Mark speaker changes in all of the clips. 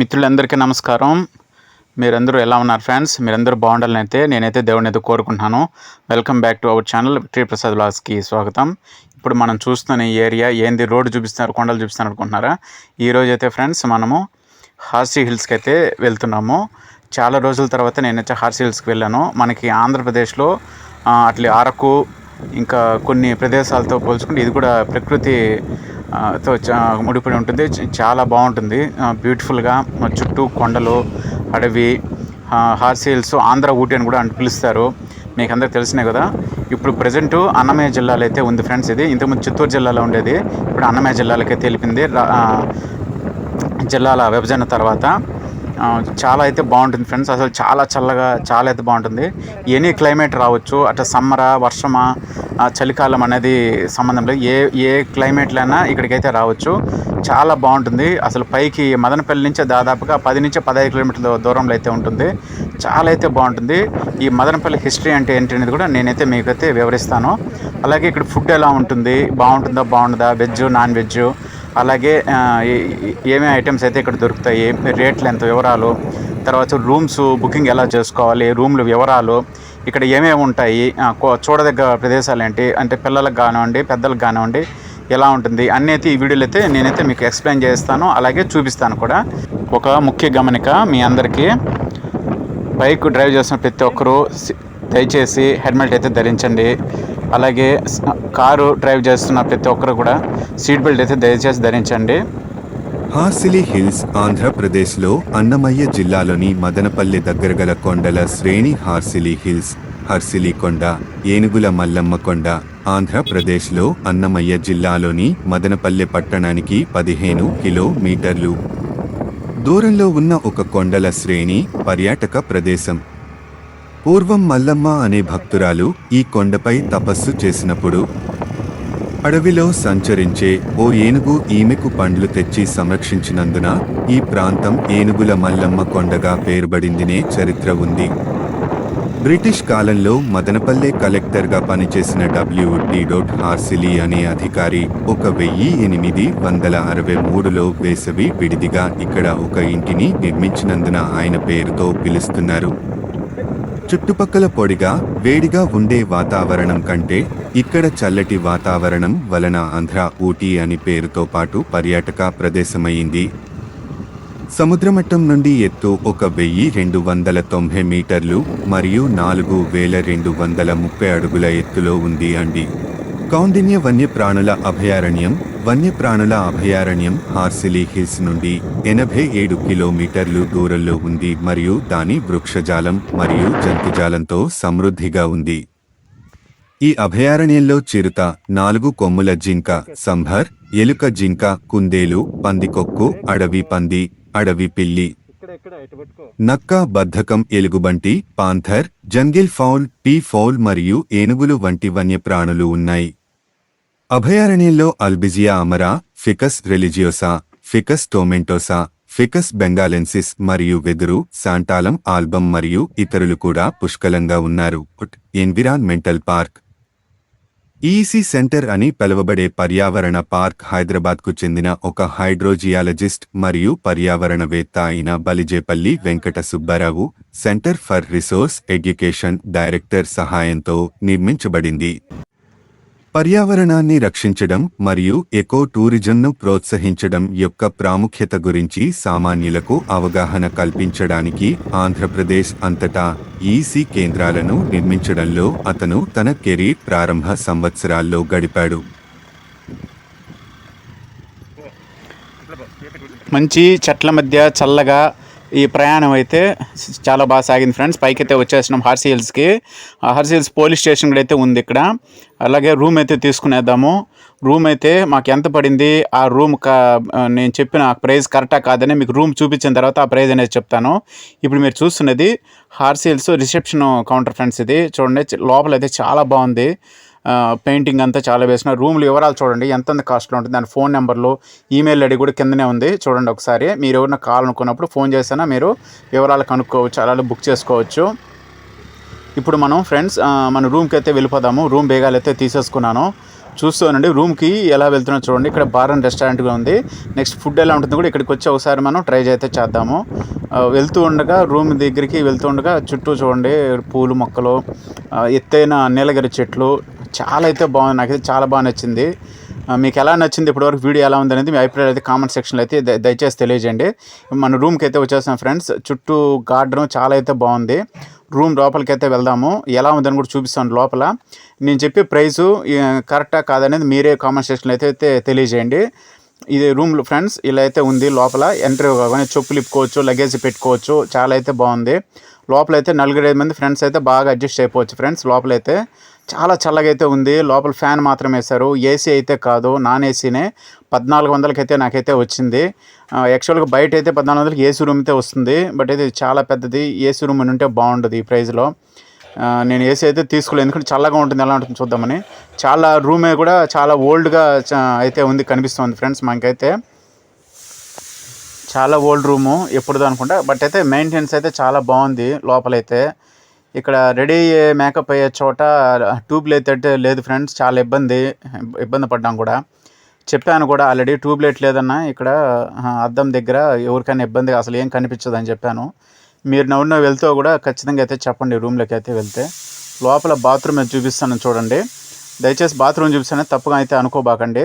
Speaker 1: మిత్రులందరికీ నమస్కారం. మీరందరూ ఎలా ఉన్నారు ఫ్రెండ్స్? మీరందరూ బాగుండాలని అయితే నేనైతే దేవుని అయితే కోరుకుంటున్నాను. Welcome back to our channel victory Prasad బ్లాగ్స్కి స్వాగతం. ఇప్పుడు మనం చూస్తున్న ఈ ఏరియా ఏంది? రోడ్డు చూపిస్తున్నారు కొండలు చూపిస్తున్నారు అనుకుంటున్నారా? ఈ అయితే ఫ్రెండ్స్ మనము హార్సీ హిల్స్కి అయితే వెళ్తున్నాము. చాలా రోజుల తర్వాత నేనైతే హార్సీ హిల్స్కి వెళ్ళాను. మనకి ఆంధ్రప్రదేశ్లో అట్లే అరకు ఇంకా కొన్ని ప్రదేశాలతో పోల్చుకుంటే ఇది కూడా ప్రకృతి తో చా- ముడిపడి ఉంటుంది. చాలా బాగుంటుంది. బ్యూటిఫుల్గా చుట్టూ కొండలు అడవి హార్స్ హిల్స్ ఆంధ్ర ఊటీ అని కూడా అని పిలుస్తారు. మీకు అందరికి తెలిసినాయి కదా. ఇప్పుడు ప్రజెంట్ అన్నమయ్య జిల్లాలో అయితే ఉంది ఫ్రెండ్స్ ఇది. ఇంతకుముందు చిత్తూరు జిల్లాలో ఉండేది. ఇప్పుడు అన్నమయ్య జిల్లాలకే తెలిపింది జిల్లాల విభజన తర్వాత చాలా అయితే బాగుంటుంది ఫ్రెండ్స్. అసలు చాలా చల్లగా చాలా అయితే బాగుంటుంది. ఎనీ క్లైమేట్ రావచ్చు అటు సమ్మరా వర్షమా చలికాలం అనేది సంబంధం లేదు. ఏ ఏ క్లైమేట్లైనా ఇక్కడికైతే రావచ్చు. చాలా బాగుంటుంది. అసలు పైకి మదనపల్లి నుంచి దాదాపుగా పది నుంచి పదహైదు కిలోమీటర్ల దూరంలో అయితే ఉంటుంది. చాలా అయితే బాగుంటుంది. ఈ మదనపల్లి హిస్టరీ అంటే ఏంటి అనేది కూడా నేనైతే మీకైతే వివరిస్తాను. అలాగే ఇక్కడ ఫుడ్ ఎలా ఉంటుంది? బాగుంటుందా బాగుంటుందా వెజ్ నాన్ వెజ్? అలాగే ఏమేమి ఐటమ్స్ అయితే ఇక్కడ దొరుకుతాయి రేట్లు ఎంత వివరాలు తర్వాత రూమ్స్ బుకింగ్ ఎలా చేసుకోవాలి రూమ్లు వివరాలు ఇక్కడ ఏమేమి ఉంటాయి కో- చూడదగ్గ ప్రదేశాలు ఏంటి అంటే పిల్లలకు కానివ్వండి పెద్దలకు కానివ్వండి ఎలా ఉంటుంది అన్నీ అయితే ఈ వీడియోలు అయితే నేనైతే మీకు ఎక్స్ప్లెయిన్ చేస్తాను అలాగే చూపిస్తాను కూడా. ఒక ముఖ్య గమనిక మీ అందరికీ బైక్ డ్రైవ్ చేసిన ప్రతి ఒక్కరూ దయచేసి హెల్మెట్ అయితే ధరించండి. అలాగే కారు డ్రైవ్ చేస్తున్న ప్రతి ఒక్కరు కూడా సీట్ బెల్ట్ అయితే దయచేసి ధరించండి.
Speaker 2: హాసిలి హిల్స్ ఆంధ్రప్రదేశ్లో అన్నమయ్య జిల్లాలోని మదనపల్లి దగ్గర గల కొండల శ్రేణి హార్సిలి హిల్స్ హర్సిలి కొండ ఏనుగుల మల్లమ్మ కొండ ఆంధ్రప్రదేశ్లో అన్నమయ్య జిల్లాలోని మదనపల్లె పట్టణానికి పదిహేను కిలోమీటర్లు. దూరంలో ఉన్న ఒక కొండల శ్రేణి పర్యాటక ప్రదేశం. పూర్వం మల్లమ్మ అనే భక్తురాలు ఈ కొండపై తపస్సు చేసినప్పుడు అడవిలో సంచరించే ఓ ఏనుగు ఈమెకు పండ్లు తెచ్చి సంరక్షించినందున ఈ ప్రాంతం ఏనుగుల మల్లమ్మ కొండగా పేర్బడిందినే చరిత్ర ఉంది. బ్రిటిష్ కాలంలో మదనపల్లె కలెక్టర్గా పనిచేసిన డబ్ల్యూడి డోట్ హార్సిలీ అనే అధికారి ఒక వెయ్యి ఎనిమిది వందల అరవై మూడులో వేసవి విడిదిగా ఇక్కడ ఒక ఇంటిని నిర్మించినందున ఆయన పేరుతో పిలుస్తున్నారు. చుట్టుపక్కల పొడిగా వేడిగా ఉండే వాతావరణం కంటే ఇక్కడ చల్లటి వాతావరణం వలన ఆంధ్ర ఊటీ అని పేరుతో పాటు పర్యాటక ప్రదేశమైంది. సముద్రమట్టం నుండి ఎత్తు ఒక వెయ్యి రెండు వందల తొంభై మీటర్లు మరియు నాలుగు వేల రెండు వందల ముప్పై అడుగుల ఎత్తులో ఉంది అండి. కౌండిన్య వన్యప్రాణుల అభయారణ్యం వన్యప్రాణుల అభయారణ్యం హార్సిలీ హిల్స్ నుండి ఎనభై ఏడు కిలోమీటర్లు దూరంలో ఉంది మరియు దాని వృక్షజాలం మరియు జంతుజాలంతో సమృద్ధిగా ఉంది. ఈ అభయారణ్యంలో చిరుత నాలుగు కొమ్ముల జింక సంభర్ ఎలుక జింక కుందేలు పందికొక్కు అడవి పంది అడవి పిల్లి నక్క బద్ధకం ఎలుగుబంటి panther jungle fowl peafowl మరియు ఏనుగులు వంటి వన్యప్రాణులు ఉన్నాయి. అభయారణ్యంలో Albizia amara Ficus religiosa Ficus tomentosa Ficus benghalensis మరియు వెదురు శాంటాలం ఆల్బమ్ మరియు ఇతరులు కూడా పుష్కలంగా ఉన్నారు. Environmental park. ఈసీ సెంటర్ అని పిలువబడే పర్యావరణ పార్క్ హైదరాబాద్కు చెందిన ఒక హైడ్రోజియాలజిస్ట్ మరియు పర్యావరణవేత్త అయిన Balijepalli Venkata Subbarao centre for resource education director సహాయంతో నిర్మించబడింది. పర్యావరణాన్ని రక్షించడం మరియు ఎకో టూరిజంను ప్రోత్సహించడం యొక్క ప్రాముఖ్యత గురించి సామాన్యులకు అవగాహన కల్పించడానికి ఆంధ్రప్రదేశ్ అంతటా ఈసీ కేంద్రాలను నిర్మించడంలో అతను తన కెరీర్ ప్రారంభ సంవత్సరాల్లో గడిపాడు.
Speaker 1: మంచి చెట్ల మధ్య చల్లగా ఈ ప్రయాణం అయితే చాలా బాగా సాగింది ఫ్రెండ్స్. పైకి అయితే వచ్చేసినాం హార్సీ హిల్స్కి ఆ పోలీస్ స్టేషన్ కూడా అయితే ఉంది ఇక్కడ. అలాగే రూమ్ అయితే తీసుకునేద్దాము. రూమ్ అయితే మాకు ఎంత పడింది? ఆ రూమ్ కా నేను చెప్పిన ప్రైస్ కరెక్టా కాదని మీకు రూమ్ చూపించిన తర్వాత ఆ ప్రైస్ అనేది చెప్తాను. ఇప్పుడు మీరు చూస్తున్నది హార్సిల్స్ రిసెప్షన్ కౌంటర్ ఫ్రెండ్స్ ఇది. చూడండి లోపల అయితే చాలా బాగుంది. పెయింటింగ్ అంతా చాలా వేసిన రూమ్లు వివరాలు చూడండి. ఎంత కాస్ట్లో ఉంటుంది. దాని ఫోన్ నెంబర్లు ఈమెయిల్ ఐడి కూడా కిందనే ఉంది. చూడండి ఒకసారి. మీరు ఎవరైనా కావాలనుకున్నప్పుడు ఫోన్ చేసినా మీరు వివరాలు కనుక్కోవచ్చు. అలాగే బుక్ చేసుకోవచ్చు. ఇప్పుడు మనం ఫ్రెండ్స్ మన రూమ్కి అయితే వెళ్ళిపోదాము. రూమ్ బేగాలు అయితే తీసేసుకున్నాను. చూస్తానండి. రూమ్కి ఎలా వెళ్తున్నా చూడండి. ఇక్కడ బార్ అండ్ రెస్టారెంట్గా ఉంది. నెక్స్ట్ ఫుడ్ ఎలా ఉంటుంది కూడా ఇక్కడికి వచ్చి ఒకసారి మనం ట్రై అయితే చేద్దాము. వెళ్తూ ఉండగా రూమ్ దగ్గరికి వెళ్తూ ఉండగా చుట్టూ చూడండి. పూలు మొక్కలు ఎత్తైన నీలగిరి చెట్లు. చాలా అయితే బాగుంది. నాకైతే చాలా బాగా నచ్చింది. మీకు ఎలా నచ్చింది ఇప్పటివరకు వీడియో ఎలా ఉంది అనేది మీ అభిప్రాయాలు అయితే కామెంట్ సెక్షన్లో అయితే దయచేసి తెలియజేయండి. మన రూమ్కి అయితే వచ్చేసాం ఫ్రెండ్స్. చుట్టూ గార్డెన్ చాలా అయితే బాగుంది. రూమ్ లోపలికి అయితే వెళ్దాము. ఎలా ఉందని కూడా చూపిస్తాను లోపల. నేను చెప్పే ప్రైసు కరెక్టా కాదనేది మీరే కామెంట్ సెక్షన్లో అయితే తెలియజేయండి. ఇది రూమ్ ఫ్రెండ్స్ ఇలా అయితే ఉంది లోపల. ఎంట్రీ కాగానే చెప్పులు ఇప్పుకోవచ్చు లగేజ్ పెట్టుకోవచ్చు చాలా అయితే బాగుంది. లోపల అయితే నలుగురు ఐదు మంది ఫ్రెండ్స్ అయితే బాగా అడ్జస్ట్ అయిపోవచ్చు ఫ్రెండ్స్ లోపలైతే. చాలా చల్లగా అయితే ఉంది. లోపల ఫ్యాన్ మాత్రం వేశారు. ఏసీ అయితే కాదు నాన్ ఏసీనే. పద్నాలుగు వందలకైతే నాకైతే వచ్చింది. యాక్చువల్గా బయట అయితే పద్నాలుగు వందలకి ఏసీ రూమ్ అయితే వస్తుంది. బట్ ఇది చాలా పెద్దది. ఏసీ రూమ్ అని ఉంటే బాగుంటుంది ఈ ప్రైస్లో నేను ఏసీ అయితే తీసుకోలేదు. ఎందుకంటే చల్లగా ఉంటుంది. ఎలా ఉంటుంది చూద్దామని. చాలా రూమే కూడా చాలా ఓల్డ్గా అయితే ఉంది కనిపిస్తుంది ఫ్రెండ్స్ మాకైతే. చాలా ఓల్డ్ రూము ఎప్పుడుదో అనుకుంటా. బట్ అయితే మెయింటెనెన్స్ అయితే చాలా బాగుంది లోపలైతే. ఇక్కడ రెడీ అయ్యే మేకప్ అయ్యే చోట ట్యూబ్ లైట్ అయితే లేదు ఫ్రెండ్స్. చాలా ఇబ్బంది ఇబ్బంది పడ్డాం కూడా. చెప్పాను కూడా ఆల్రెడీ ట్యూబ్ లైట్ లేదన్నా ఇక్కడ అద్దం దగ్గర ఎవరికైనా ఇబ్బంది అసలు ఏం కనిపించదు అని చెప్పాను. మీరు నవ్వున వెళ్తూ కూడా ఖచ్చితంగా అయితే చెప్పండి రూమ్లోకి అయితే వెళ్తే. లోపల బాత్రూమ్ చూపిస్తాను చూడండి. దయచేసి బాత్రూమ్ చూపిస్తాను తప్పుగా అయితే అనుకోబాకండి.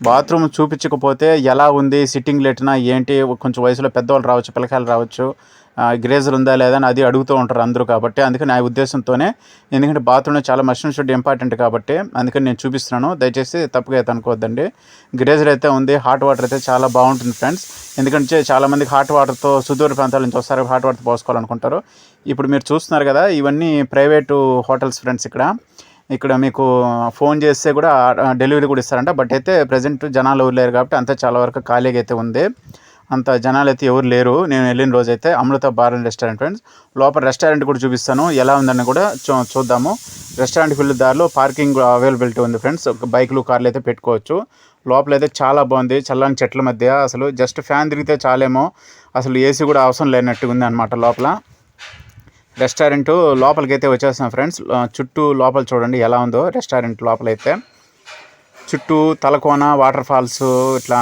Speaker 1: బాత్రూమ్ చూపించకపోతే ఎలా ఉంది సిట్టింగ్ లెట్నా ఏంటి కొంచెం వయసులో పెద్దవాళ్ళు రావచ్చు పిల్లకాయలు రావచ్చు. గ్రేజర్ ఉందా లేదా అని అది అడుగుతూ ఉంటారు అందరూ కాబట్టి. అందుకని నా ఉద్దేశంతోనే ఎందుకంటే బాత్రూమ్ చాలా మషన్ షుడ్ ఇంపార్టెంట్ కాబట్టి అందుకని నేను చూపిస్తున్నాను. దయచేసి తప్పుగా అయితే అనుకోవద్దండి. గ్రేజర్ అయితే ఉంది హాట్ వాటర్ అయితే చాలా బాగుంటుంది ఫ్రెండ్స్. ఎందుకంటే చాలామందికి హాట్ వాటర్తో సుదూర ప్రాంతాల నుంచి వస్తారు హాట్ వాటర్ పోసుకోవాలనుకుంటారు. ఇప్పుడు మీరు చూస్తున్నారు కదా ఇవన్నీ ప్రైవేటు హోటల్స్ ఫ్రెండ్స్ ఇక్కడ. ఇక్కడ మీకు ఫోన్ చేస్తే కూడా డెలివరీ కూడా ఇస్తారంట. బట్ అయితే ప్రజెంట్ జనాలు లేరు కాబట్టి అంతా చాలా వరకు ఖాళీగా అయితే ఉంది. అంత జనాలు అయితే ఎవరు లేరు. నేను వెళ్ళిన రోజు అయితే Amrita bar and restaurant friends. లోపల రెస్టారెంట్ కూడా చూపిస్తాను. ఎలా ఉందని కూడా చూ చూద్దాము. రెస్టారెంట్కి వెళ్ళే దారిలో పార్కింగ్ అవైలబిలిటీ ఉంది ఫ్రెండ్స్. బైకులు కార్లు అయితే పెట్టుకోవచ్చు. లోపల అయితే చాలా బాగుంది. చల్లని చెట్ల మధ్య అసలు జస్ట్ ఫ్యాన్ తిరిగితే చాలేమో. అసలు ఏసీ కూడా అవసరం లేనట్టుగా ఉంది అనమాట లోపల. రెస్టారెంట్ లోపలికి అయితే వచ్చేస్తాం ఫ్రెండ్స్. చుట్టూ లోపల చూడండి ఎలా ఉందో రెస్టారెంట్ లోపలైతే. చుట్టూ తలకోన వాటర్ ఫాల్స్ ఇట్లా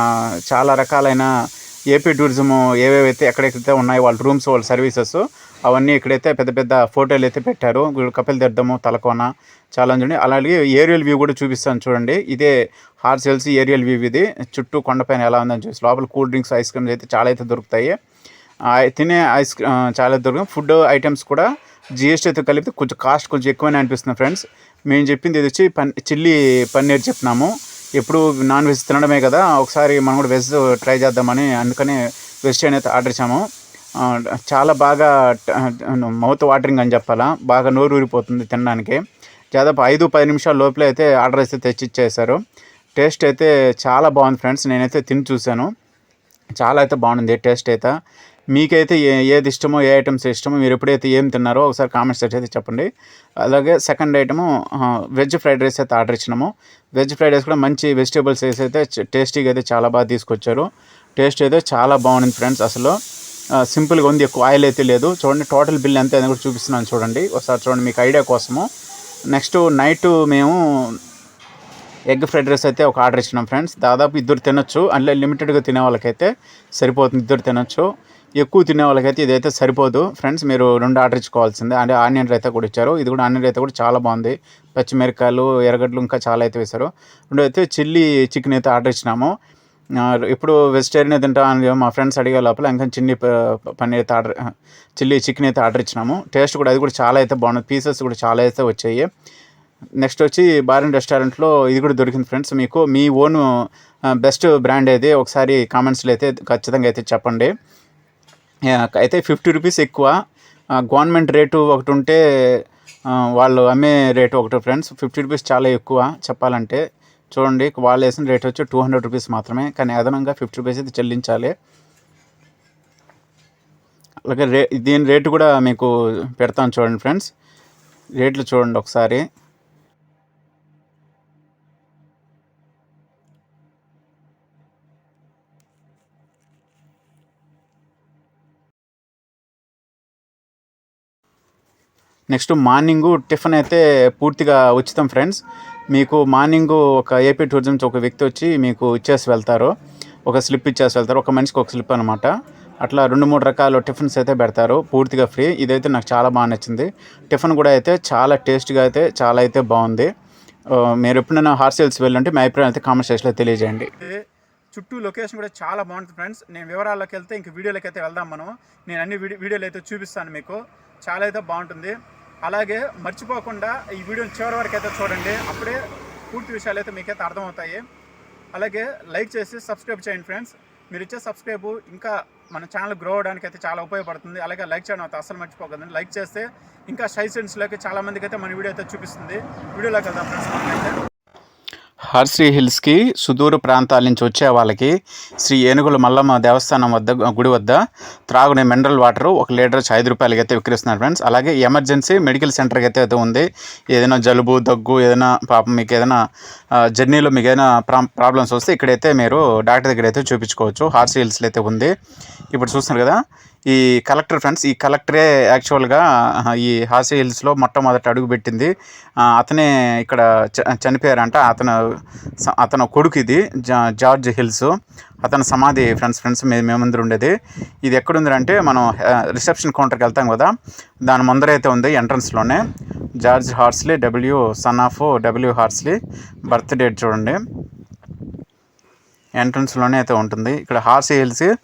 Speaker 1: చాలా రకాలైన ఏపీ టూరిజం ఏవేవైతే ఎక్కడెక్కడైతే ఉన్నాయో వాళ్ళ రూమ్స్ వాళ్ళ సర్వీసెస్ అవన్నీ ఇక్కడైతే పెద్ద పెద్ద ఫోటోలు అయితే పెట్టారు. కపిల్ తీర్థము తలకోన చాలా చూడండి అలాగే ఏరియల్ వ్యూ కూడా చూపిస్తాను చూడండి. ఇదే హార్సెల్స్ ఏరియల్ వ్యూ ఇది. చుట్టూ కొండపైన ఎలా ఉందని చూసి లోపల కూల్ డ్రింక్స్ ఐస్ క్రీమ్స్ అయితే చాలా అయితే దొరుకుతాయి. తినే ఐస్ చాలా దొరుకుతాయి. ఫుడ్ ఐటమ్స్ కూడా జిఎస్టీతో కలిపితే కొంచెం కాస్ట్ కొంచెం ఎక్కువనే అనిపిస్తుంది ఫ్రెండ్స్. మేము చెప్పింది ఇది వచ్చి పన్ చిల్లీ పన్నీర్ చెప్పినాము. ఎప్పుడు నాన్ వెజ్ తినడమే కదా ఒకసారి మనం కూడా వెజ్ ట్రై చేద్దామని అందుకని వెజిటేరియన్ అయితే ఆర్డర్ ఇచ్చాము. చాలా బాగా మౌత్ వాటరింగ్ అని చెప్పాలా బాగా నోరు ఊరిపోతుంది తినడానికి. దాదాపు ఐదు పది నిమిషాల లోపలే అయితే ఆర్డర్ అయితే తెచ్చి ఇచ్చేసారు టేస్ట్ అయితే చాలా బాగుంది ఫ్రెండ్స్ నేనైతే తిని చూశాను. చాలా అయితే బాగుంది టేస్ట్ అయితే. మీకైతే ఏ ఏది ఇష్టమో ఏ ఐటమ్స్ ఇష్టమో మీరు ఎప్పుడైతే ఏం తిన్నారో ఒకసారి కామెంట్స్ అయితే చెప్పండి. అలాగే second item veg fried rice అయితే ఆర్డర్ ఇచ్చినాము. వెజ్ ఫ్రైడ్ రైస్ కూడా మంచి వెజిటేబుల్స్ వేసి అయితే టేస్టీగా అయితే చాలా బాగా తీసుకొచ్చారు. టేస్ట్ అయితే చాలా బాగుంది ఫ్రెండ్స్ అసలు. సింపుల్గా ఉంది ఎక్కువ ఆయిల్ అయితే లేదు. చూడండి టోటల్ బిల్ ఎంత అని కూడా చూపిస్తున్నాను చూడండి. ఒకసారి చూడండి మీకు ఐడియా కోసము. నెక్స్ట్ నైట్ మేము ఎగ్ ఫ్రైడ్ రైస్ అయితే ఒక ఆర్డర్ ఇచ్చినాం ఫ్రెండ్స్ దాదాపు ఇద్దరు తినొచ్చు. అందులో లిమిటెడ్గా తినే వాళ్ళకైతే సరిపోతుంది ఇద్దరు తినొచ్చు. ఎక్కువ తినే వాళ్ళకైతే ఇదైతే సరిపోదు. ఫ్రెండ్స్ మీరు రెండు ఆర్డర్ ఇచ్చుకోవాల్సిందే. అంటే ఆనియన్ రైతా కూడా ఇచ్చారు. ఇది కూడా ఆనియన్ రైతా కూడా చాలా బాగుంది. పచ్చిమిరకాయలు ఎర్రగడ్డలు ఇంకా చాలా అయితే వేశారు. రెండు అయితే చిల్లీ చికెన్ అయితే ఆర్డర్ ఇచ్చినాము. ఇప్పుడు వెజిటేరియన్ తింటా అని మా ఫ్రెండ్స్ అడిగే లోపల ఇంకా చిన్ని పన్నీర్ అయితే ఆర్డర్ చిల్లీ చికెన్ అయితే ఆర్డర్ ఇచ్చినాము. టేస్ట్ కూడా అది కూడా చాలా అయితే బాగుంది. పీసెస్ కూడా చాలా అయితే వచ్చాయి. నెక్స్ట్ వచ్చి బారెన్ రెస్టారెంట్లో ఇది కూడా దొరికింది ఫ్రెండ్స్. మీకు మీ ఓన్ బెస్ట్ బ్రాండ్ అయితే ఒకసారి కామెంట్స్లో అయితే ఖచ్చితంగా అయితే చెప్పండి. అయితే ఫిఫ్టీ రూపీస్ ఎక్కువ. గవర్నమెంట్ రేటు ఒకటి ఉంటే వాళ్ళు అమ్మే రేటు ఒకటి ఫ్రెండ్స్. ఫిఫ్టీ రూపీస్ చాలా ఎక్కువ చెప్పాలంటే. చూడండి వాళ్ళు వేసిన రేట్ వచ్చి టూ హండ్రెడ్ రూపీస్ మాత్రమే. కానీ అదనంగా ఫిఫ్టీ రూపీస్ అయితే చెల్లించాలి. అలాగే రే దీని రేటు కూడా మీకు పెడతాను చూడండి ఫ్రెండ్స్. రేట్లు చూడండి ఒకసారి. నెక్స్ట్ మార్నింగ్ టిఫిన్ అయితే పూర్తిగా ఉచితం ఫ్రెండ్స్. మీకు మార్నింగ్ ఒక ఏపీ టూరిజం నుంచి ఒక వ్యక్తి వచ్చి మీకు ఇచ్చేసి వెళ్తారు. ఒక స్లిప్ ఇచ్చేసి వెళ్తారు. ఒక మనిషికి ఒక స్లిప్ అనమాట అట్లా రెండు మూడు రకాల టిఫిన్స్ అయితే పెడతారు. పూర్తిగా ఫ్రీ. ఇదైతే నాకు చాలా బాగా నచ్చింది. టిఫిన్ కూడా అయితే చాలా టేస్ట్గా అయితే చాలా అయితే బాగుంది. మీరు ఎప్పుడైనా హార్సేల్స్ వెళ్ళంటే మీ అభిప్రాయం అయితే కామెంట్ సెక్షన్లో తెలియజేయండి. చుట్టూ లొకేషన్ కూడా చాలా బాగుంటుంది ఫ్రెండ్స్. నేను వివరాల్లోకి వెళ్తే ఇంక వీడియోలోకి అయితే వెళ్దాం మనం. నేను అన్ని వీడియో వీడియోలు అయితే చూపిస్తాను మీకు. చాలా అయితే బాగుంటుంది. అలాగే మర్చిపోకుండా ఈ వీడియోని చివరి వరకు అయితే చూడండి. అప్పుడే పూర్తి విషయాలు అయితే మీకైతే అర్థమవుతాయి. అలాగే లైక్ చేసి సబ్స్క్రైబ్ చేయండి ఫ్రెండ్స్. మీరు ఇచ్చే సబ్స్క్రైబ్ ఇంకా మన ఛానల్ గ్రో అవడానికి అయితే చాలా ఉపయోగపడుతుంది. అలాగే లైక్ చేయడం అయితే అసలు మర్చిపోకండి. లైక్ చేస్తే ఇంకా షై సెన్స్లోకి చాలా అయితే మన వీడియో అయితే చూపిస్తుంది. వీడియోలోకి వెళ్దాం ఫ్రెండ్స్. అయితే హర్శ్రీ హిల్స్కి సుదూర ప్రాంతాల నుంచి వచ్చే వాళ్ళకి శ్రీ ఏనుగుల మల్లమ్మ దేవస్థానం వద్ద గుడి వద్ద త్రాగునే మినరల్ వాటర్ ఒక లీటర్ ఐదు రూపాయలకి అయితే విక్రిస్తున్నారు ఫ్రెండ్స్. అలాగే ఎమర్జెన్సీ మెడికల్ సెంటర్కి అయితే అయితే ఉంది. ఏదైనా జలుబు దగ్గు ఏదైనా పాపం మీకు ఏదైనా జర్నీలో మీకు ఏదైనా ప్రా ప్రాబ్లమ్స్ వస్తే ఇక్కడైతే మీరు డాక్టర్ దగ్గర అయితే చూపించుకోవచ్చు. హార్సీ హిల్స్లో అయితే ఉంది. ఇప్పుడు చూస్తున్నారు కదా ఈ కలెక్టర్ ఫ్రెండ్స్ ఈ కలెక్టరే యాక్చువల్గా ఈ హాసీ హిల్స్లో మొట్టమొదటి అడుగు పెట్టింది. అతనే ఇక్కడ చ- చనిపోయారంట. అతను అతను కొడుకు ఇది జా- జార్జ్ హిల్స్. అతని సమాధి ఫ్రెండ్స్ ఫ్రెండ్స్ మే ముందర ఉండేది. ఇది ఎక్కడుందంటే మనం రిసెప్షన్ కౌంటర్కి వెళ్తాం కదా దాని ముందర అయితే ఉంది ఎంట్రన్స్లోనే. George Horsley W son of W Horsley birth date చూడండి. ఎంట్రన్స్లోనే అయితే ఉంటుంది. ఇక్కడ హార్సీ హిల్స్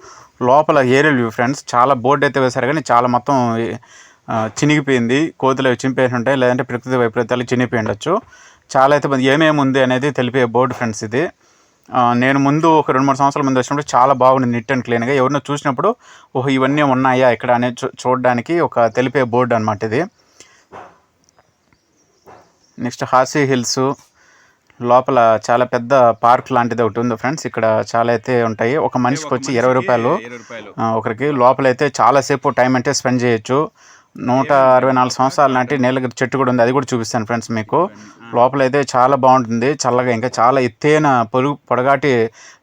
Speaker 1: లోపల ఏరియల్ వ్యూ ఫ్రెండ్స్ చాలా బోర్డు అయితే వేశారు కానీ చాలా మొత్తం చినిగిపోయింది. కోతులు అవి చింపేసి ఉంటాయి లేదంటే ప్రకృతి వైపరీత్యాలు చినిగిపోయి ఉండొచ్చు. చాలా అయితే ఏమేమి ఉంది అనేది తెలిపే బోర్డు ఫ్రెండ్స్ ఇది. నేను ముందు ఒక రెండు మూడు సంవత్సరాల ముందు వచ్చినప్పుడు చాలా బాగుంది నిట్ అండ్ క్లీన్గా ఎవరినో చూసినప్పుడు ఓహో ఇవన్నీ ఉన్నాయా ఇక్కడ అనే చూ చూడడానికి ఒక తెలిపే బోర్డు అనమాట ఇది. నెక్స్ట్ హాసీ హిల్స్. లోపల చాలా పెద్ద పార్క్ లాంటిది ఒకటి ఉంది ఫ్రెండ్స్. ఇక్కడ చాలా అయితే ఉంటాయి. ఒక మనిషికి వచ్చి ఇరవై రూపాయలు. ఒకరికి లోపలైతే చాలాసేపు టైం అంటే స్పెండ్ చేయొచ్చు. నూట అరవై నాలుగు సంవత్సరాల నాటి నీలగిరి చెట్టు కూడా ఉంది. అది కూడా చూపిస్తాను ఫ్రెండ్స్ మీకు. లోపలైతే చాలా బాగుంటుంది. చల్లగా ఇంకా చాలా ఎత్తైన పొరుగు పొడగాటి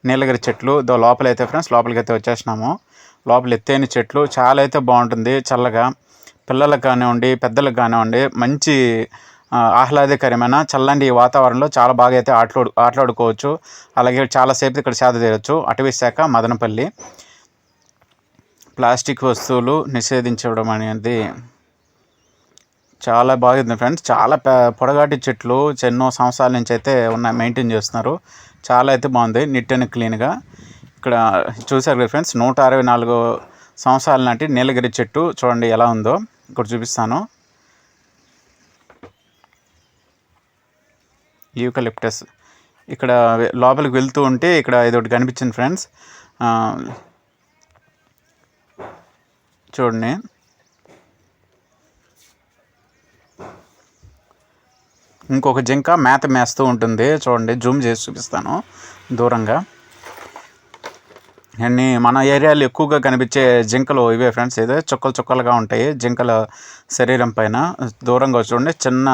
Speaker 1: నీలగిరి చెట్లు దో లోపలైతే ఫ్రెండ్స్. లోపలికి అయితే వచ్చేసినాము. లోపల ఎత్తైన చెట్లు. చాలా అయితే బాగుంటుంది. చల్లగా. పిల్లలకు కానివ్వండి పెద్దలకు కానివ్వండి మంచి ఆహ్లాదకరమైన చల్లంటి వాతావరణంలో. చాలా బాగా అయితే ఆటలాడు ఆటలాడుకోవచ్చు. అలాగే చాలాసేపు ఇక్కడ సేద తీరొచ్చు. అటవీ శాఖ మదనపల్లి. ప్లాస్టిక్ వస్తువులు నిషేధించడం అనేది చాలా బాగుంది ఫ్రెండ్స్. చాలా పొడగాటి చెట్లు ఎన్నో సంవత్సరాల నుంచి అయితే ఉన్నాయి మెయింటైన్ చేస్తున్నారు. చాలా అయితే బాగుంది నిట్ అండ్ క్లీన్గా. ఇక్కడ చూసారు కదా ఫ్రెండ్స్ నూట అరవై నాలుగు సంవత్సరాల నాటి నీలగిరి చెట్టు చూడండి ఎలా ఉందో. ఇక్కడ చూపిస్తాను. యూకలిప్టస్. ఇక్కడ లోపలికి వెళ్తూ ఉంటే ఇక్కడ ఇది ఒకటి కనిపించింది ఫ్రెండ్స్. చూడండి. ఇంకొక జింక మేత మేస్తూ ఉంటుంది. చూడండి జూమ్ చేసి చూపిస్తాను దూరంగా. అన్ని మన ఏరియాలో ఎక్కువగా కనిపించే జింకలు ఇవే ఫ్రెండ్స్. ఇదే చుక్కలు చుక్కలుగా ఉంటాయి. జింకల శరీరం పైన దూరంగా చూడండి చిన్న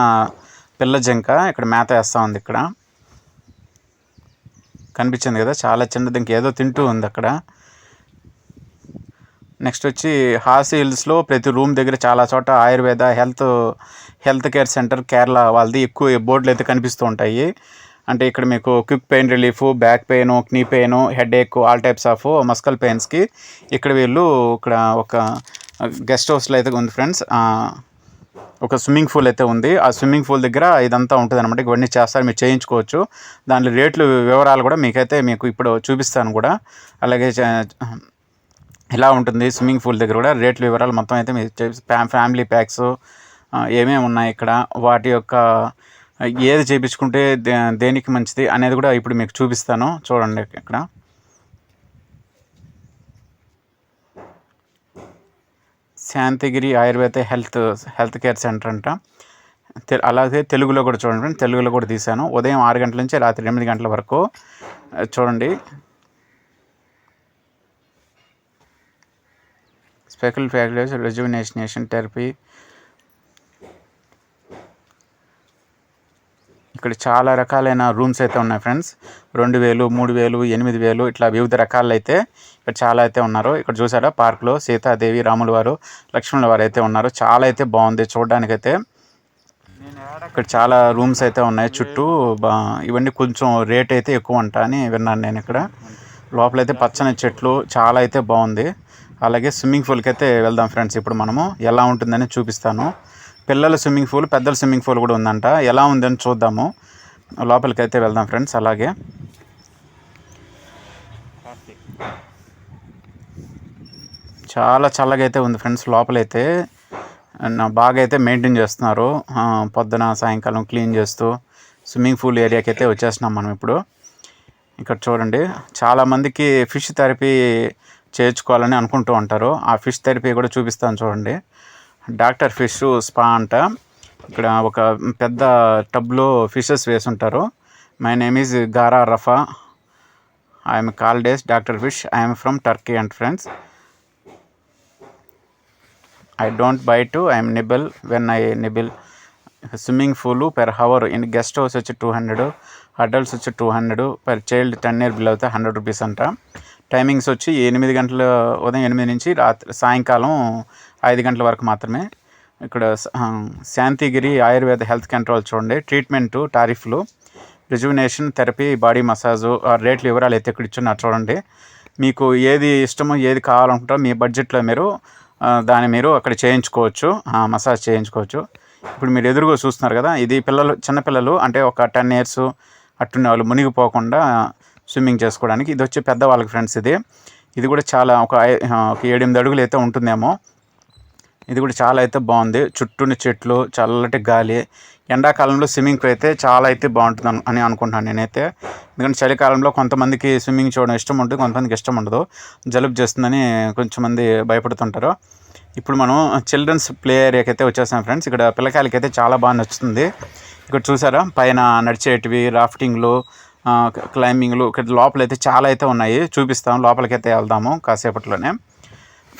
Speaker 1: పిల్ల జింక ఇక్కడ మేత వేస్తూ ఉంది ఇక్కడ. కనిపించింది కదా చాలా చిన్నది ఇంకేదో తింటూ ఉంది అక్కడ. నెక్స్ట్ వచ్చి హాసీ హిల్స్లో ప్రతి రూమ్ దగ్గర చాలా చోట Ayurveda health health care centre Kerala వాళ్ళది ఎక్కువ బోర్డులు అయితే కనిపిస్తూ ఉంటాయి. అంటే ఇక్కడ మీకు quick pain relief back pain knee pain headache all types of muscle పెయిన్స్కి ఇక్కడ వీళ్ళు ఇక్కడ ఒక గెస్ట్ హౌస్లో అయితే ఉంది ఫ్రెండ్స్. ఒక స్విమ్మింగ్ పూల్ అయితే ఉంది. ఆ స్విమ్మింగ్ పూల్ దగ్గర ఇదంతా ఉంటుంది అనమాట ఇవన్నీ చేస్తారు. మీరు చేయించుకోవచ్చు. దాంట్లో రేట్లు వివరాలు కూడా మీకైతే మీకు ఇప్పుడు చూపిస్తాను కూడా. అలాగే ఇలా ఉంటుంది స్విమ్మింగ్ పూల్ దగ్గర కూడా. రేట్ల వివరాలు మొత్తం అయితే మీరు ఫ్యామిలీ ప్యాక్స్ ఏమేమి ఉన్నాయి ఇక్కడ? వాటి యొక్క ఏది చేయించుకుంటే దే దేనికి మంచిది అనేది కూడా ఇప్పుడు మీకు చూపిస్తాను. చూడండి ఇక్కడ. Shantigiri Ayurveda health health care centre అంట. అలాగే తెలుగులో కూడా చూడండి తెలుగులో కూడా తీశాను. ఉదయం ఆరు గంటల నుంచి రాత్రి ఎనిమిది గంటల వరకు చూడండి. స్పెకల్ ఫ్యాక్టరీస్ రెజ్యునేషన్ థెరపీ ఇక్కడ చాలా రకాలైన రూమ్స్ అయితే ఉన్నాయి ఫ్రెండ్స్. రెండు వేలు మూడు వేలు ఎనిమిది వేలు ఇట్లా వివిధ రకాలు అయితే ఇక్కడ చాలా అయితే ఉన్నారు. ఇక్కడ చూసారా పార్క్లో సీతాదేవి రాముల వారు లక్ష్మణుల వారు అయితే ఉన్నారు. చాలా అయితే బాగుంది చూడడానికైతే. ఇక్కడ చాలా రూమ్స్ అయితే ఉన్నాయి. చుట్టూ బా ఇవన్నీ కొంచెం రేట్ అయితే ఎక్కువ అంట అని విన్నాను నేను ఇక్కడ. లోపలైతే పచ్చని చెట్లు చాలా అయితే బాగుంది. అలాగే స్విమ్మింగ్ పూల్కి అయితే వెళ్దాం ఫ్రెండ్స్ ఇప్పుడు మనము. ఎలా ఉంటుందని చూపిస్తాను. పిల్లల స్విమ్మింగ్ పూల్ పెద్దల స్విమ్మింగ్ పూల్ కూడా ఉందంట. ఎలా ఉందని చూద్దాము. లోపలికి అయితే వెళ్దాం ఫ్రెండ్స్ అలాగే. చాలా చల్లగా అయితే ఉంది ఫ్రెండ్స్ లోపలైతే. నా బాగా అయితే మెయింటైన్ చేస్తున్నారు. పొద్దున సాయంకాలం క్లీన్ చేస్తూ స్విమ్మింగ్ పూల్ ఏరియాకి అయితే వచ్చేస్తున్నాం మనం ఇప్పుడు. ఇక్కడ చూడండి చాలామందికి ఫిష్ థెరపీ చేర్చుకోవాలని అనుకుంటూ ఉంటారు. ఆ ఫిష్ థెరపీ కూడా చూపిస్తాను చూడండి. డాక్టర్ ఫిష్ స్పా అంట. ఇక్కడ ఒక పెద్ద టబ్లో ఫిషెస్ వేసి ఉంటారు my name is garra rufa. I'm called as doctor fish. I'm from Turkey and friends. I don't bite to I'm nibble. When I nibble swimming pool per hour in guest house వచ్చి two hundred adults వచ్చి two hundred per child ten year below అయితే hundred rupees అంట. Timings వచ్చి ఎనిమిది గంటల ఉదయం ఎనిమిది నుంచి రాత్రి సాయంకాలం ఐదు గంటల వరకు మాత్రమే. ఇక్కడ శాంతిగిరి ఆయుర్వేద హెల్త్ కంట్రోల్ చూడండి. ట్రీట్మెంటు టారిఫ్లు రిజువినేషన్ థెరపీ బాడీ మసాజు ఆ వివరాలు అయితే ఇక్కడ ఇచ్చున్నారు చూడండి. మీకు ఏది ఇష్టమో ఏది కావాలనుకుంటారో మీ బడ్జెట్లో మీరు దాన్ని మీరు అక్కడ చేయించుకోవచ్చు. మసాజ్ చేయించుకోవచ్చు. ఇప్పుడు మీరు ఎదురుగా చూస్తున్నారు కదా ఇది పిల్లలు చిన్నపిల్లలు అంటే ఒక టెన్ ఇయర్స్ అట్టున్న వాళ్ళు మునిగిపోకుండా స్విమ్మింగ్ చేసుకోవడానికి. ఇది వచ్చి పెద్దవాళ్ళకి ఫ్రెండ్స్ ఇది. ఇది కూడా చాలా ఒక ఒక ఏడెనిమిది అడుగులు అయితే ఉంటుందేమో. ఇది కూడా చాలా అయితే బాగుంది. చుట్టూని చెట్లు చల్లటి గాలి. ఎండాకాలంలో స్విమ్మింగ్ అయితే చాలా అయితే బాగుంటుంది అని అనుకుంటున్నాను నేనైతే. ఎందుకంటే చలికాలంలో కొంతమందికి స్విమ్మింగ్ చేయడం ఇష్టం ఉంటుంది కొంతమందికి ఇష్టం ఉండదు. జలుబు చేస్తుందని కొంచెం మంది భయపడుతుంటారు. ఇప్పుడు మనం చిల్డ్రన్స్ ప్లే ఏరియాకి అయితే వచ్చేసాం ఫ్రెండ్స్. ఇక్కడ పిల్లకాయలకి అయితే చాలా బాగా నచ్చుతుంది. ఇక్కడ చూసారా? పైన నడిచేటివి రాఫ్టింగ్లు క్లైంబింగ్లు ఇక్కడ లోపల అయితే చాలా అయితే ఉన్నాయి. చూపిస్తాం. లోపలికైతే వెళ్దాము కాసేపట్లోనే.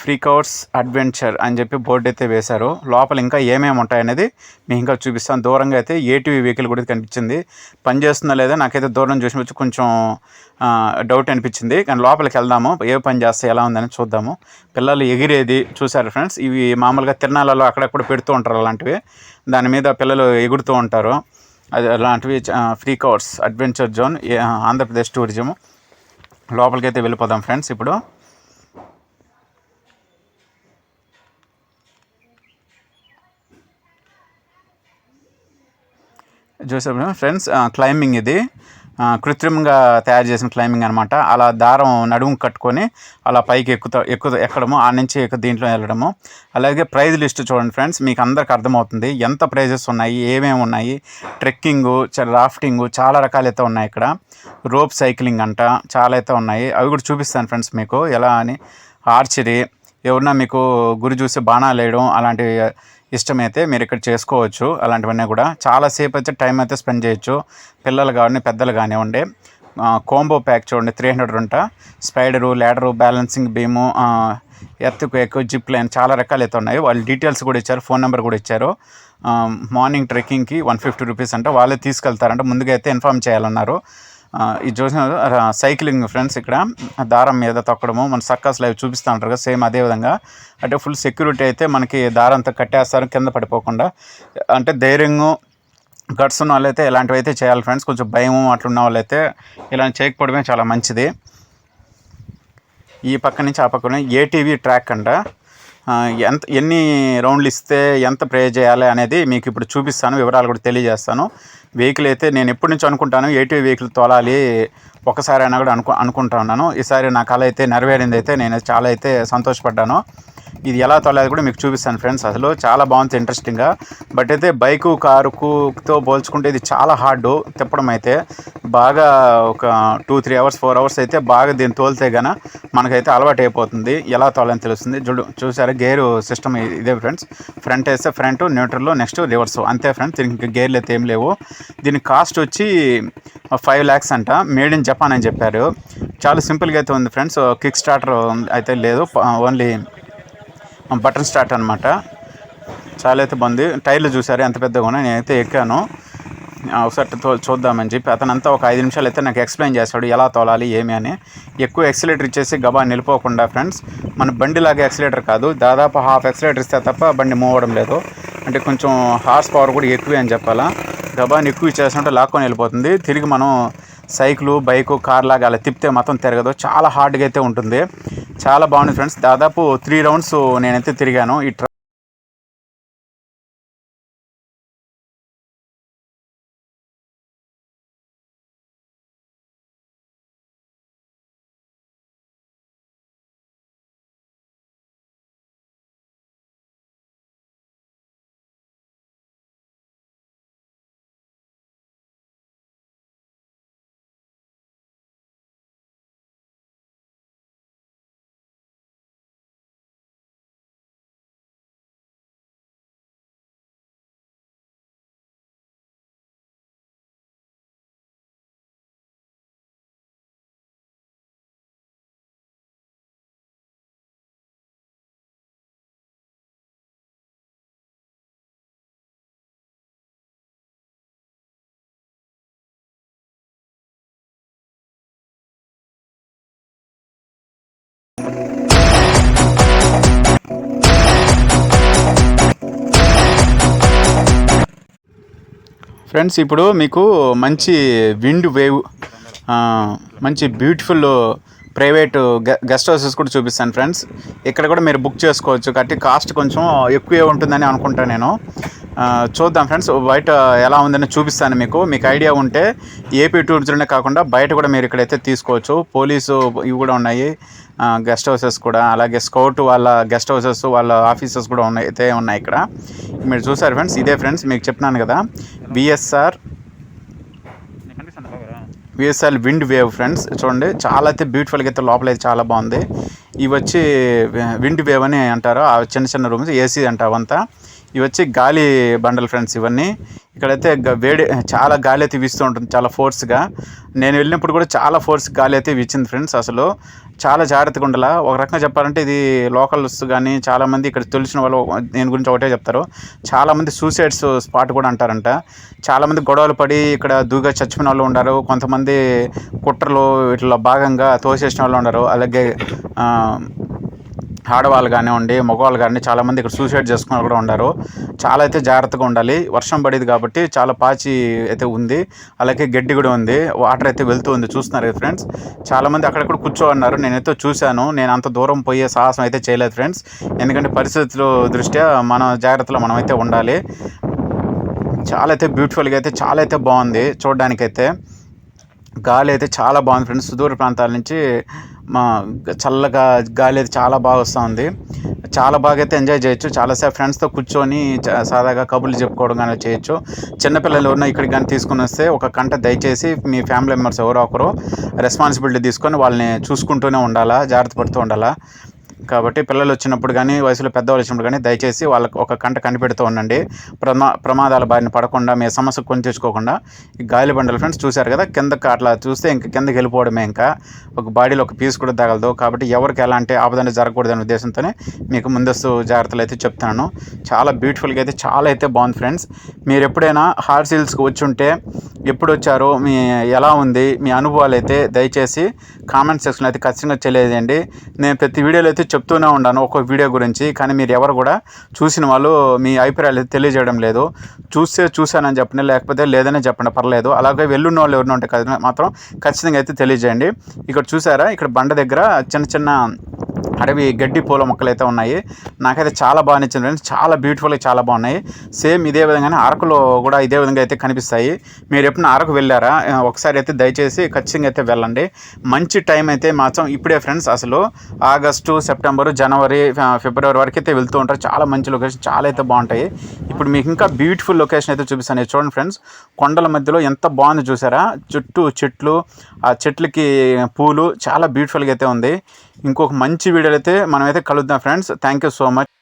Speaker 1: ఫ్రీ కవర్స్ అడ్వెంచర్ అని చెప్పి బోర్డు అయితే వేశారు. లోపల ఇంకా ఏమేమి ఉంటాయనేది మేము ఇంకా చూపిస్తాను దూరంగా అయితే ఏటీవీ వెహికల్ కూడా కనిపించింది. పనిచేస్తుందా లేదా నాకైతే దూరం చూసి వచ్చి కొంచెం డౌట్ అనిపించింది. కానీ లోపలికి వెళ్దాము. ఏ పని చేస్తే ఎలా ఉందని చూద్దాము. పిల్లలు ఎగిరేది చూసారు ఫ్రెండ్స్ ఇవి మామూలుగా తిరణాలలో అక్కడక్కడ పెడుతూ ఉంటారు అలాంటివి. దాని మీద పిల్లలు ఎగురుతూ ఉంటారు. అది అలాంటివి free course adventure zone Andhra Pradesh tourism లోపలికి అయితే వెళ్ళిపోదాం ఫ్రెండ్స్ ఇప్పుడు. చూసాము ఫ్రెండ్స్ క్లైంబింగ్ ఇది. కృత్రిమంగా తయారు చేసిన క్లైంబింగ్ అనమాట అలా దారం నడుము కట్టుకొని అలా పైకి ఎక్కుతా ఎక్కు ఎక్కడము ఆ నుంచి ఎక్కు దీంట్లో వెళ్ళడము. అలాగే ప్రైజ్ లిస్ట్ చూడండి ఫ్రెండ్స్ మీకు అందరికి అర్థమవుతుంది. ఎంత ప్రైజెస్ ఉన్నాయి ఏమేమి ఉన్నాయి ట్రెక్కింగు రాఫ్టింగు చాలా రకాలైతే ఉన్నాయి ఇక్కడ. రోప్ సైక్లింగ్ అంట చాలా అయితే ఉన్నాయి. అవి కూడా చూపిస్తాను ఫ్రెండ్స్ మీకు. ఎలా అని? ఆర్చరీ ఎవరన్నా మీకు గురి చూసి బాణాలు వేయడం అలాంటివి ఇష్టమైతే మీరు ఇక్కడ చేసుకోవచ్చు. అలాంటివన్నీ కూడా చాలాసేపు అయితే టైం అయితే స్పెండ్ చేయొచ్చు. పిల్లలు కానీ పెద్దలు కానివ్వండి. కోంబో ప్యాక్ చూడండి త్రీ హండ్రెడ్ ఉంటా. Spider ladder balancing beam earthquake zip line చాలా రకాలు అయితే ఉన్నాయి. వాళ్ళు డీటెయిల్స్ కూడా ఇచ్చారు ఫోన్ నెంబర్ కూడా ఇచ్చారు. మార్నింగ్ ట్రెక్కింగ్కి వన్ ఫిఫ్టీ రూపీస్ అంటే. వాళ్ళే తీసుకెళ్తారంట. ముందుగా అయితే ఇన్ఫామ్ చేయాలన్నారు. ఇది చూసిన సైక్లింగ్ ఫ్రెండ్స్ ఇక్కడ. దారం మీద తొక్కడము. మన సర్కస్ లైవ్ చూపిస్తూ ఉంటారు కదా సేమ్ అదే విధంగా. అంటే ఫుల్ సెక్యూరిటీ అయితే మనకి దారంతో కట్టేస్తారు కింద పడిపోకుండా. అంటే ధైర్యంగా గట్స్ ఉన్న వాళ్ళైతే ఇలాంటివి అయితే చేయాలి ఫ్రెండ్స్ కొంచెం భయం అట్లున్న వాళ్ళైతే ఇలాంటి చేయకపోవడమే చాలా మంచిది. ఈ పక్క నుంచి ఆ పక్కన ఏటీవీ ట్రాక్ అంట. ఎంత ఎన్ని రౌండ్లు ఇస్తే ఎంత ప్రే చేయాలి అనేది మీకు ఇప్పుడు చూపిస్తాను వివరాలు కూడా తెలియజేస్తాను. వెహికల్ అయితే నేను ఎప్పటి నుంచి అనుకుంటాను ఏటీవీ వెహికల్ తోలాలి ఒకసారి అయినా కూడా అనుకు అనుకుంటా ఉన్నాను. ఈసారి నా కళ అయితే నెరవేరింది అయితే నేను చాలా అయితే సంతోషపడ్డాను. ఇది ఎలా తోలేదు కూడా మీకు చూపిస్తాను ఫ్రెండ్స్. అసలు చాలా బాగుంది ఇంట్రెస్టింగ్గా బట్ అయితే బైకు కారుకుతో పోల్చుకుంటే ఇది చాలా హార్డ్ తిప్పడం అయితే. బాగా ఒక two three hours four hours అయితే బాగా దీన్ని తోలితే గన మనకైతే అలవాటు అయిపోతుంది. ఎలా తోలని తెలుస్తుంది? చూడు చూసారా? గేరు సిస్టమ్ ఇదే ఫ్రెండ్స్. ఫ్రంట్ వేస్తే ఫ్రంట్ న్యూట్రల్ నెక్స్ట్ రివర్స్ అంతే ఫ్రెండ్స్. దీనికి గేర్లు అయితే ఏం లేవు. దీని కాస్ట్ వచ్చి ఫైవ్ ల్యాక్స్ అంట. మేడ్ ఇన్ జపాన్ అని చెప్పారు. చాలా సింపుల్గా అయితే ఉంది ఫ్రెండ్స్. కిక్ స్టార్టర్ అయితే లేదు. ఓన్లీ బటన్ స్టార్ట్ అనమాట చాలా అయితే బాగుంది. టైర్లు చూసారు? ఎంత పెద్దగా ఉన్నాయి నేనైతే ఎక్కాను. ఒకసారి తో చూద్దామని చెప్పి అతనంతా ఒక ఐదు నిమిషాలు అయితే నాకు ఎక్స్ప్లెయిన్ చేస్తాడు ఎలా తోలాలి ఏమి అని. ఎక్కువ ఎక్సిలేటర్ ఇచ్చేసి గబా నిలిపోకుండా ఫ్రెండ్స్ మన బండిలాగా ఎక్సిలేటర్ కాదు. దాదాపు హాఫ్ ఎక్సిలేటర్ ఇస్తే తప్ప బండి మూవ్ అవ్వడం లేదు. అంటే కొంచెం హార్స్ పవర్ కూడా ఎక్కువే అని చెప్పాలా. గబాని ఎక్కువ ఇచ్చేసినట్టు లాక్కొని వెళ్ళిపోతుంది. తిరిగి మనం సైకిల్ బైకు కార్ లాగా అలా తిప్పితే మాత్రం తిరగదు. చాలా హార్డ్గా అయితే ఉంటుంది. చాలా బాగుంది ఫ్రెండ్స్. దాదాపు త్రీ రౌండ్స్ నేనైతే తిరిగాను. ఈ ఫ్రెండ్స్ ఇప్పుడు మీకు మంచి విండ్ వేవ్ మంచి బ్యూటిఫుల్ ప్రైవేట్ గెస్ట్ హౌసెస్ కూడా చూపిస్తాను ఫ్రెండ్స్. ఇక్కడ కూడా మీరు బుక్ చేసుకోవచ్చు. కాబట్టి కాస్ట్ కొంచెం ఎక్కువే ఉంటుందని అనుకుంటాను నేను. చూద్దాం ఫ్రెండ్స్ బయట ఎలా ఉందని చూపిస్తాను మీకు. మీకు ఐడియా ఉంటే ఏపీ టూర్స్లోనే కాకుండా బయట కూడా మీరు ఇక్కడైతే తీసుకోవచ్చు. పోలీసు ఇవి కూడా ఉన్నాయి. గెస్ట్ హౌసెస్ కూడా అలాగే స్కౌట్ వాళ్ళ గెస్ట్ హౌసెస్ వాళ్ళ ఆఫీసెస్ కూడా ఉన్నాయి అయితే ఉన్నాయి ఇక్కడ. మీరు చూసారు ఫ్రెండ్స్ ఇదే ఫ్రెండ్స్ మీకు చెప్పినాను కదా VSR VSR wind wave friends చూడండి. చాలా అయితే బ్యూటిఫుల్గా అయితే లోపల అయితే చాలా బాగుంది. ఇవి వచ్చి విండ్ వేవ్ అని అంటారు. ఆ చిన్న చిన్న రూమ్స్ ఏసీ అంట అంతా. ఇవి వచ్చి గాలి బండలు ఫ్రెండ్స్ ఇవన్నీ. ఇక్కడైతే వేడి చాలా గాలి అయితే వీస్తూ ఉంటుంది చాలా ఫోర్స్గా నేను వెళ్ళినప్పుడు కూడా చాలా ఫోర్స్ గాలి అయితే వీచింది ఫ్రెండ్స్ అసలు. చాలా జాగ్రత్తగా ఉండాల. ఒక రకంగా చెప్పాలంటే ఇది లోకల్స్ కానీ చాలామంది ఇక్కడ తెలిసిన వాళ్ళు దీని గురించి ఒకటే చెప్తారు. చాలామంది సూసైడ్స్ స్పాట్ కూడా అంటారంట. చాలామంది గొడవలు పడి ఇక్కడ దూగా చచ్చిపోయిన వాళ్ళు ఉన్నారు కొంతమంది కుట్రలు ఇట్లా భాగంగా తోసేసిన వాళ్ళు ఉన్నారు అలాగే ఆడవాళ్ళు కానివ్వండి మగవాళ్ళు కానీ చాలామంది ఇక్కడ సూసైడ్ చేసుకుని కూడా ఉన్నారు. చాలా అయితే జాగ్రత్తగా ఉండాలి. వర్షం పడేది కాబట్టి చాలా పాచి అయితే ఉంది. అలాగే గడ్డి కూడా ఉంది. వాటర్ అయితే వెళ్తూ ఉంది. చూస్తున్నారు ఫ్రెండ్స్. చాలామంది అక్కడ కూడా కూర్చో ఉన్నారు నేనైతే చూశాను. నేను అంత దూరం పోయే సాహసం అయితే చేయలేదు ఫ్రెండ్స్. ఎందుకంటే పరిస్థితుల దృష్ట్యా మన జాగ్రత్తలో మనం అయితే ఉండాలి. చాలా అయితే బ్యూటిఫుల్గా అయితే చాలా అయితే బాగుంది చూడడానికైతే. గాలి అయితే చాలా బాగుంది ఫ్రెండ్స్. సుదూర ప్రాంతాల నుంచి మా చల్లగా గాలి అయితే చాలా బాగా వస్తూ ఉంది. చాలా బాగా అయితే ఎంజాయ్ చేయొచ్చు చాలాసేపు ఫ్రెండ్స్తో కూర్చొని సాదాగా కబుర్లు చెప్పుకోవడం కానీ చేయొచ్చు. చిన్నపిల్లలు ఎవరైనా ఇక్కడికి కానీ తీసుకుని వస్తే ఒక గంట దయచేసి మీ ఫ్యామిలీ మెంబర్స్ ఎవరో ఒకరు రెస్పాన్సిబిలిటీ తీసుకొని వాళ్ళని చూసుకుంటూనే ఉండాలా జాగ్రత్త పడుతూ ఉండాలా. కాబట్టి పిల్లలు వచ్చినప్పుడు కానీ వయసులో పెద్దవాళ్ళు వచ్చినప్పుడు కానీ దయచేసి వాళ్ళకి ఒక కంట కనిపెడుతూ ఉండండి. ప్రమా ప్రమాదాల బారిన పడకుండా మీ సమస్య కొని తెచ్చుకోకుండా ఈ గాలి బండలు ఫ్రెండ్స్ చూశారు కదా కిందకి అట్లా చూస్తే ఇంకా కిందకి వెళ్ళిపోవడమే ఇంకా. ఒక బాడీలో ఒక పీస్ కూడా తగలదు. కాబట్టి ఎవరికి ఎలాంటి ఆపదన జరగకూడదనే ఉద్దేశంతోనే మీకు ముందస్తు జాగ్రత్తలు అయితే చెప్తున్నాను. చాలా బ్యూటిఫుల్గా అయితే చాలా అయితే బాగుంది ఫ్రెండ్స్. మీరు ఎప్పుడైనా హార్ట్ సీల్స్కి వచ్చి ఉంటే ఎప్పుడు వచ్చారో మీ ఎలా ఉంది మీ అనుభవాలు అయితే దయచేసి కామెంట్ సెక్షన్లో అయితే ఖచ్చితంగా తెలియజేయండి. నేను ప్రతి వీడియోలో అయితే చెప్తూనే ఉన్నాను ఒక్కొక్క వీడియో గురించి కానీ మీరు ఎవరు కూడా చూసిన వాళ్ళు మీ అభిప్రాయాలు తెలియజేయడం లేదు. చూస్తే చూశానని చెప్పండి లేకపోతే లేదనే చెప్పండి పర్లేదు. అలాగే వెళ్ళున్న వాళ్ళు ఎవరినో ఉంటే కదా మాత్రం ఖచ్చితంగా అయితే తెలియజేయండి. ఇక్కడ చూసారా? ఇక్కడ బండ దగ్గర చిన్న చిన్న అడవి గడ్డి పూల మొక్కలు అయితే ఉన్నాయి. నాకైతే చాలా బాగా నచ్చింది ఫ్రెండ్స్. చాలా బ్యూటిఫుల్గా చాలా బాగున్నాయి. సేమ్ ఇదే విధంగానే అరకులో కూడా ఇదే విధంగా అయితే కనిపిస్తాయి. మీరు ఎప్పుడైనా అరకు వెళ్ళారా? ఒకసారి అయితే దయచేసి ఖచ్చితంగా అయితే వెళ్ళండి. మంచి టైం అయితే మాత్రం ఇప్పుడే ఫ్రెండ్స్ అసలు ఆగస్టు సెప్టెంబరు జనవరి ఫిబ్రవరి వరకు అయితే వెళ్తూ ఉంటారు. చాలా మంచి లొకేషన్ చాలా అయితే బాగుంటాయి. ఇప్పుడు మీకు ఇంకా బ్యూటిఫుల్ లొకేషన్ అయితే చూపిస్తాను. చూడండి ఫ్రెండ్స్. కొండల మధ్యలో ఎంత బాగుంది చూసారా? చుట్టూ చెట్లు ఆ చెట్లకి పూలు చాలా బ్యూటిఫుల్గా అయితే ఉంది. ఇంకొక మంచి వీడియోలు అయితే మనమైతే కలుద్దాం friends. Thank you so much